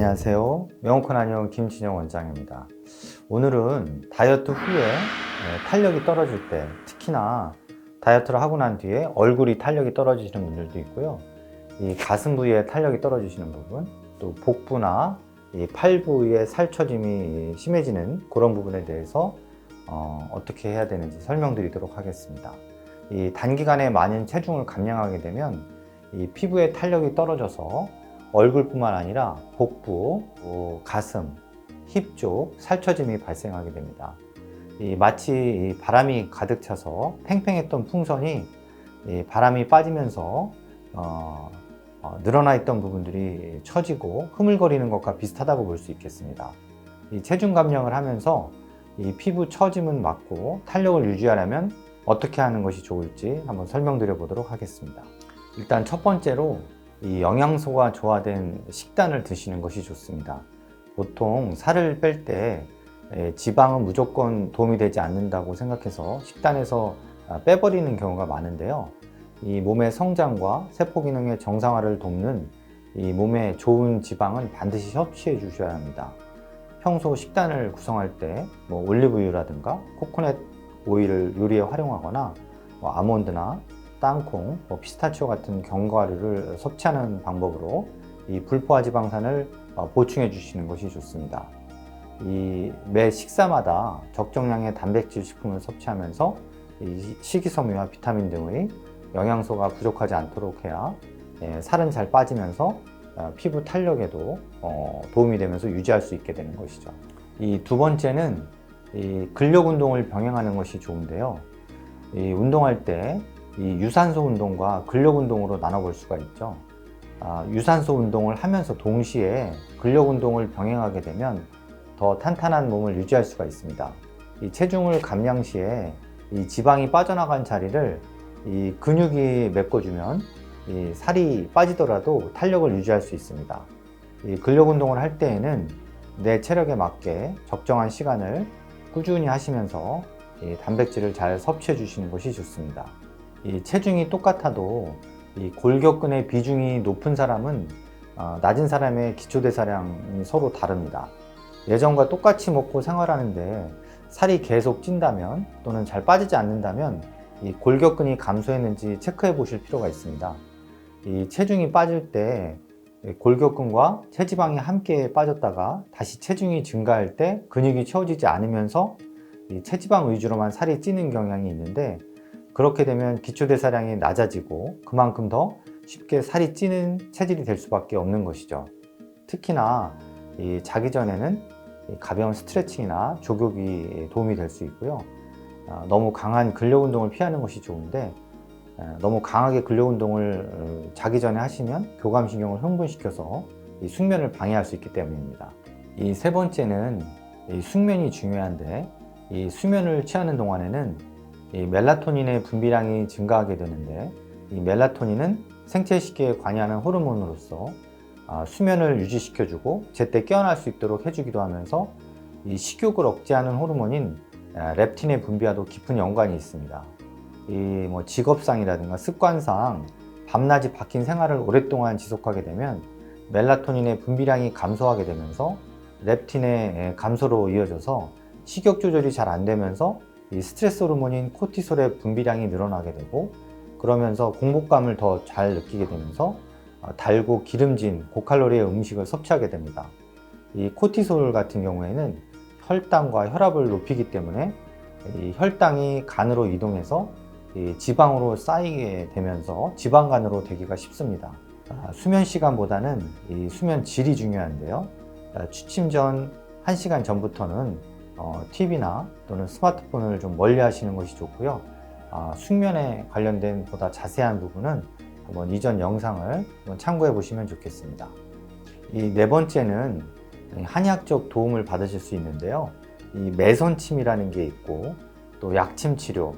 안녕하세요. 명호큰 안녕 김진영 원장입니다. 오늘은 다이어트 후에 예, 탄력이 떨어질 때 특히나 다이어트를 하고 난 뒤에 얼굴이 탄력이 떨어지시는 분들도 있고요. 이 가슴 부위에 탄력이 떨어지시는 부분, 또 복부나 이팔 부위에 살처짐이 심해지는 그런 부분에 대해서 어, 어떻게 해야 되는지 설명드리도록 하겠습니다. 이 단기간에 많은 체중을 감량하게 되면 이 피부의 탄력이 떨어져서 얼굴뿐만 아니라 복부, 또 가슴, 힙 쪽 살처짐이 발생하게 됩니다. 이 마치 이 바람이 가득 차서 팽팽했던 풍선이 이 바람이 빠지면서 어, 어, 늘어나 있던 부분들이 처지고 흐물거리는 것과 비슷하다고 볼 수 있겠습니다. 이 체중 감량을 하면서 이 피부 처짐은 막고 탄력을 유지하려면 어떻게 하는 것이 좋을지 한번 설명드려 보도록 하겠습니다. 일단 첫 번째로 이 영양소가 조화된 식단을 드시는 것이 좋습니다. 보통 살을 뺄 때 지방은 무조건 도움이 되지 않는다고 생각해서 식단에서 아, 빼버리는 경우가 많은데요. 이 몸의 성장과 세포 기능의 정상화를 돕는 이 몸에 좋은 지방은 반드시 섭취해 주셔야 합니다. 평소 식단을 구성할 때 뭐 올리브유라든가 코코넛 오일을 요리에 활용하거나 뭐 아몬드나 땅콩, 뭐 피스타치오 같은 견과류를 섭취하는 방법으로 이 불포화 지방산을 어, 보충해 주시는 것이 좋습니다. 이 매 식사마다 적정량의 단백질 식품을 섭취하면서 이 식이섬유와 비타민 등의 영양소가 부족하지 않도록 해야 예, 살은 잘 빠지면서 어, 피부 탄력에도 어, 도움이 되면서 유지할 수 있게 되는 것이죠. 이 두 번째는 이 근력 운동을 병행하는 것이 좋은데요. 이 운동할 때 이 유산소 운동과 근력 운동으로 나눠볼 수가 있죠. 아, 유산소 운동을 하면서 동시에 근력 운동을 병행하게 되면 더 탄탄한 몸을 유지할 수가 있습니다. 이 체중을 감량 시에 이 지방이 빠져나간 자리를 이 근육이 메꿔주면 이 살이 빠지더라도 탄력을 유지할 수 있습니다. 이 근력 운동을 할 때에는 내 체력에 맞게 적정한 시간을 꾸준히 하시면서 이 단백질을 잘 섭취해 주시는 것이 좋습니다. 이 체중이 똑같아도 이 골격근의 비중이 높은 사람은 어, 낮은 사람의 기초대사량이 서로 다릅니다. 예전과 똑같이 먹고 생활하는데 살이 계속 찐다면 또는 잘 빠지지 않는다면 이 골격근이 감소했는지 체크해 보실 필요가 있습니다. 이 체중이 빠질 때 골격근과 체지방이 함께 빠졌다가 다시 체중이 증가할 때 근육이 채워지지 않으면서 이 체지방 위주로만 살이 찌는 경향이 있는데 그렇게 되면 기초대사량이 낮아지고 그만큼 더 쉽게 살이 찌는 체질이 될 수밖에 없는 것이죠. 특히나 이 자기 전에는 이 가벼운 스트레칭이나 조격이 도움이 될 수 있고요. 아, 너무 강한 근력 운동을 피하는 것이 좋은데 아, 너무 강하게 근력 운동을 어, 자기 전에 하시면 교감신경을 흥분시켜서 이 숙면을 방해할 수 있기 때문입니다. 이 세 번째는 이 숙면이 중요한데 이 수면을 취하는 동안에는 이 멜라토닌의 분비량이 증가하게 되는데 이 멜라토닌은 생체 시계에 관여하는 호르몬으로서 아, 수면을 유지시켜주고 제때 깨어날 수 있도록 해주기도 하면서 이 식욕을 억제하는 호르몬인 아, 렙틴의 분비와도 깊은 연관이 있습니다. 이 뭐 직업상이라든가 습관상 밤낮이 바뀐 생활을 오랫동안 지속하게 되면 멜라토닌의 분비량이 감소하게 되면서 렙틴의 감소로 이어져서 식욕 조절이 잘 안 되면서 이 스트레스 호르몬인 코티솔의 분비량이 늘어나게 되고 그러면서 공복감을 더 잘 느끼게 되면서 어, 달고 기름진 고칼로리의 음식을 섭취하게 됩니다. 이 코티솔 같은 경우에는 혈당과 혈압을 높이기 때문에 이 혈당이 간으로 이동해서 이 지방으로 쌓이게 되면서 지방간으로 되기가 쉽습니다. 아, 수면 시간보다는 이 수면 질이 중요한데요. 아, 취침 전 1시간 전부터는 어, TV나 또는 스마트폰을 좀 멀리 하시는 것이 좋고요. 아, 숙면에 관련된 보다 자세한 부분은 한번 이전 영상을 한번 참고해 보시면 좋겠습니다. 이 네 번째는 한의학적 도움을 받으실 수 있는데요. 이 매선침이라는 게 있고 또 약침 치료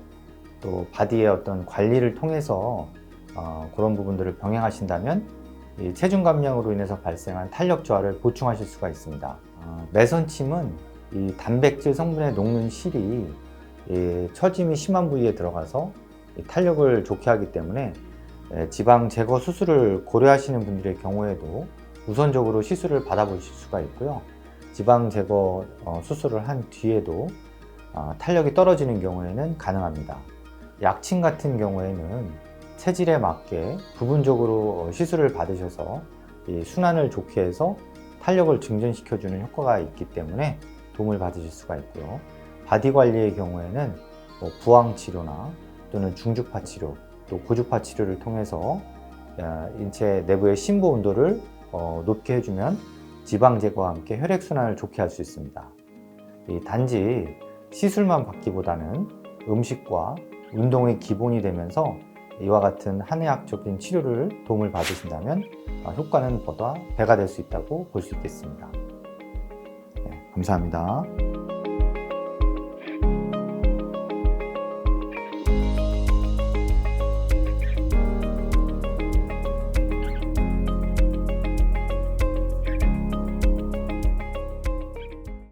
또 바디의 어떤 관리를 통해서 어, 그런 부분들을 병행하신다면 이 체중 감량으로 인해서 발생한 탄력 저하를 보충하실 수가 있습니다. 어, 매선침은 이 단백질 성분에 녹는 실이 이 처짐이 심한 부위에 들어가서 이 탄력을 좋게 하기 때문에 예, 지방 제거 수술을 고려하시는 분들의 경우에도 우선적으로 시술을 받아보실 수가 있고요. 지방 제거 어, 수술을 한 뒤에도 어, 탄력이 떨어지는 경우에는 가능합니다. 약침 같은 경우에는 체질에 맞게 부분적으로 어, 시술을 받으셔서 이 순환을 좋게 해서 탄력을 증진시켜주는 효과가 있기 때문에 도움을 받으실 수가 있고요. 바디 관리의 경우에는 뭐 부항 치료나 또는 중주파 치료, 또 고주파 치료를 통해서 어, 인체 내부의 심부 온도를 어, 높게 해주면 지방 제거와 함께 혈액 순환을 좋게 할 수 있습니다. 이 단지 시술만 받기보다는 음식과 운동의 기본이 되면서 이와 같은 한의학적인 치료를 도움을 받으신다면 어, 효과는 보다 배가 될 수 있다고 볼 수 있겠습니다. 네, 감사합니다.